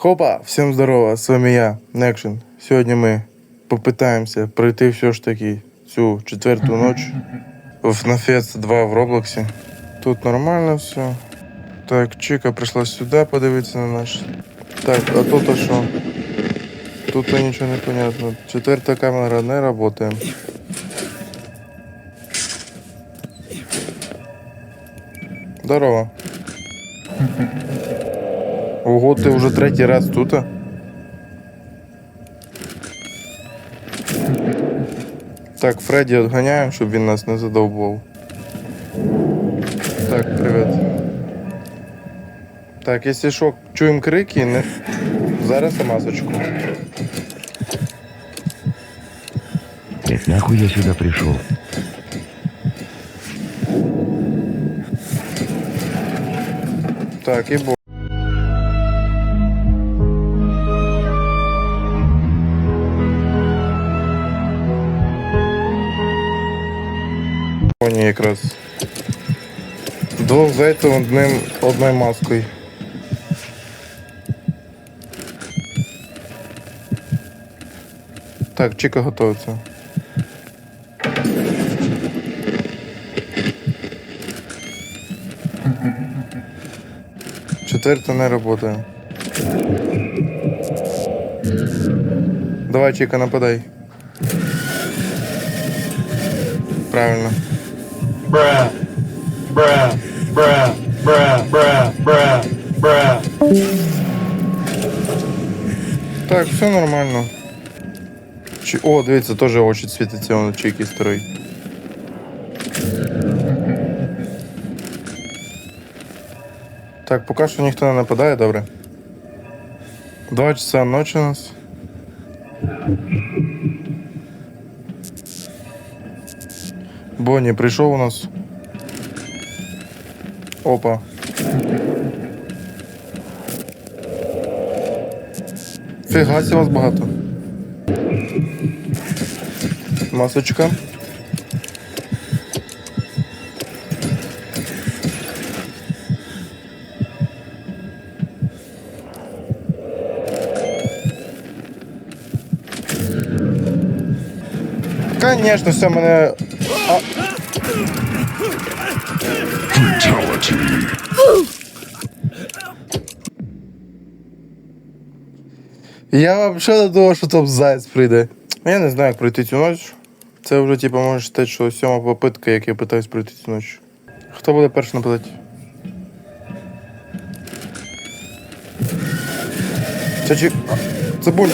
Хопа, всем здорово, с вами я, Некшн. Сьогодні ми попитаємося пройти все ж таки цю четверту ніч в Нафест 2 в Роблоксі. Тут нормально все. Так, Чика прийшла сюди подивитися на наш. Так, а тут а що? Тут нічого не понятно. Четверта камера не работає. Здорово. Ого, ти вже третій раз тут? Так, Фредді відганяємо, щоб він нас не задовбав. Так, привіт. Так, якщо що, чуємо крики, не... зараз масочку. Блять, нахуй я сюда пришел? Так, і бо. Коні якраз. Двох зайців одним одною маскою. Так, Чика готується. Четверта не работає. Давай, Чика, нападай. Правильно. bruh, bruh, bruh, bruh, bruh, bruh, bruh. Так, все нормально. Чи... О, дивіться, теж очі світиться, он чеки старий. Так, поки що ніхто не нападає, добре. Два часа ночі у нас. Бонні прийшов у нас. Опа. Фігасі вас багато. Масочка. Конечно, все мене. Я взагалі того, що там заяць прийде. Я не знаю, як пройти цю ніч. Це вже, типу, може стати, що сьома попитка, як я питаюсь пройти цю ніч. Хто буде перший нападати? Це чи. Це боль.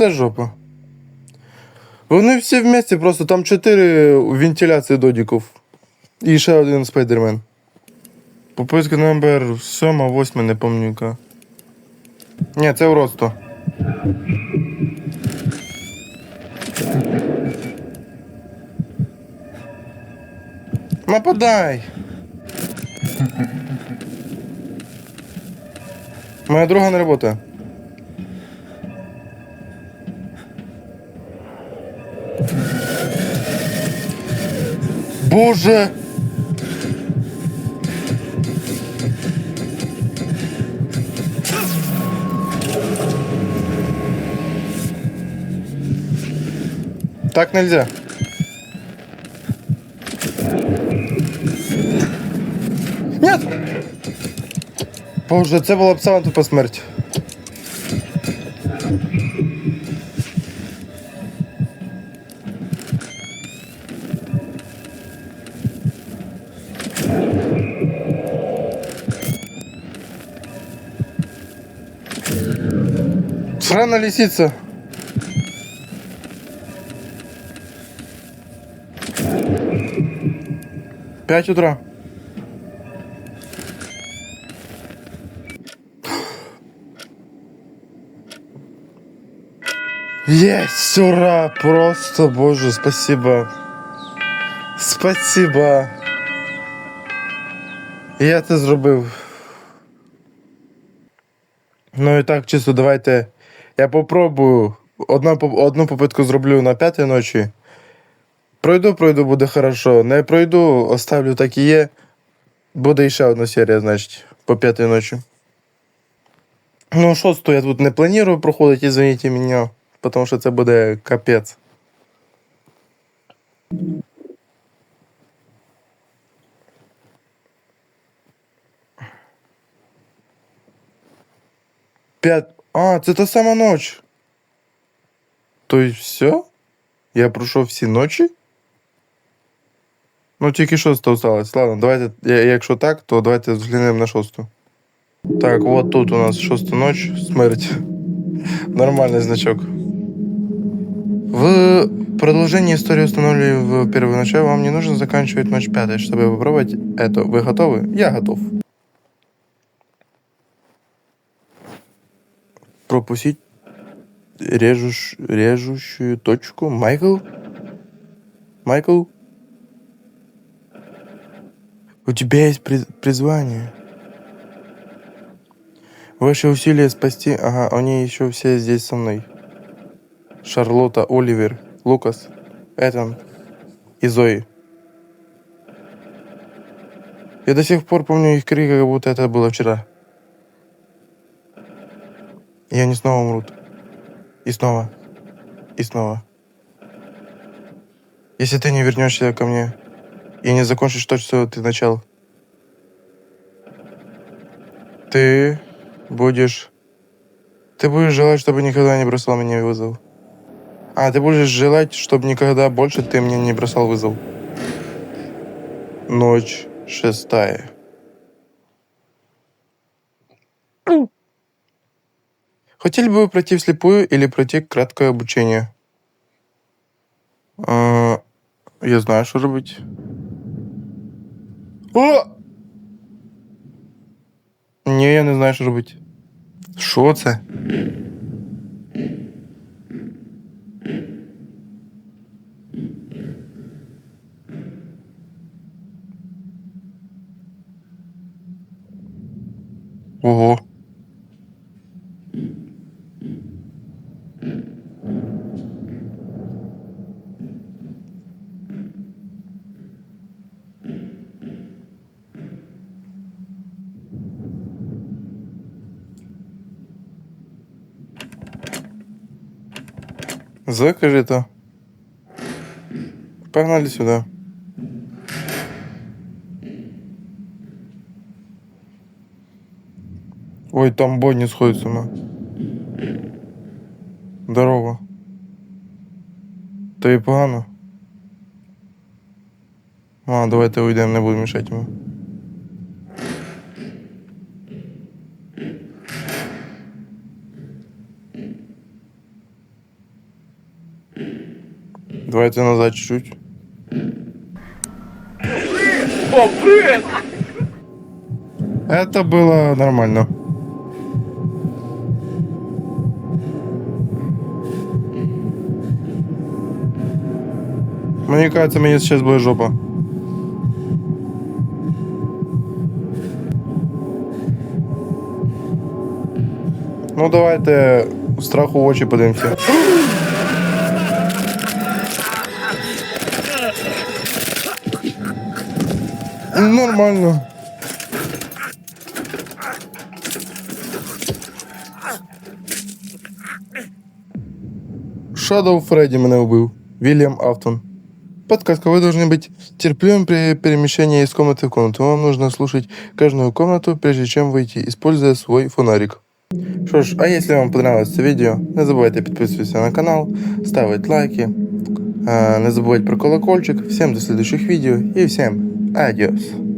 Це жопа. Вони всі вместе, просто там чотири вентиляції додіків. І ще один спайдермен. Попитка номер 7, 8, не пам'ятаю. Ні, це уродство. Нападай! Моя друга не работає. Боже! Так нельзя. Нет! Боже, це була б сама тупа смерть. Срана лисица. Пять утра. Есть, ура! Просто, боже, спасибо. Спасибо. Я це зробив. Ну і так, чисто давайте. Я попробую. Одну, одну попитку зроблю на п'ятій ночі. Пройду, пройду, буде хорошо. Не пройду, оставлю так і є. Буде ще одна серія, значить, по п'ятій ночі. Ну, шосту я тут не планую проходити, извините мене, тому що це буде капець. П'ять. А, це та сама ніч. То й все? Я пройшов всі ночі? Ну, тільки шоста осталось. Ладно, давайте, я- якщо так, то давайте взглянемо на шосту. Так, вот тут у нас шоста ночь, смерть. Нормальный значок. В продолжении истории установили в первую ночь. Вам не нужно заканчивать ночь пятой, чтобы попробовать это. Вы готовы? Я готов. Пропустить режущ, режущую точку. Майкл? Майкл? У тебя есть при- призвание. Ваши усилия спасти... Ага, они еще все здесь со мной. Шарлотта, Оливер, Лукас, Этан и Зои. Я до сих пор помню их крик, как будто это было вчера. И они снова умрут. И снова. И снова. Если ты не вернешься ко мне и не закончишь то, что ты начал, ты будешь... Ты будешь желать, чтобы никогда не бросал мне вызов. А, ты будешь желать, чтобы никогда больше ты мне не бросал вызов. Ночь шестая. Хотели бы вы пройти вслепую или пройти краткое обучение? А, я знаю, что робить. О! Ні, я не знаю, що робити. Що це? Ого. Закажи то. Погнали сюда. Ой, там Бонни сходит с ума. Здорово. Тобі погано? А, давайте уйдемо, не буду мішати йому. Давайте назад чуть-чуть. О, привет! Это было нормально. Мне кажется, мне сейчас будет жопа. Ну, давайте страху в очі подивимося. Нормально. Shadow Фредди меня убил. Вильям Автон. Подсказка. Вы должны быть терпеливым при перемещении из комнаты в комнату. Вам нужно слушать каждую комнату, прежде чем выйти, используя свой фонарик. Что ж, а если вам понравилось это видео, не забывайте подписываться на канал, ставить лайки, не забувайте про колокольчик. Всем до следующих видео и всем адиос.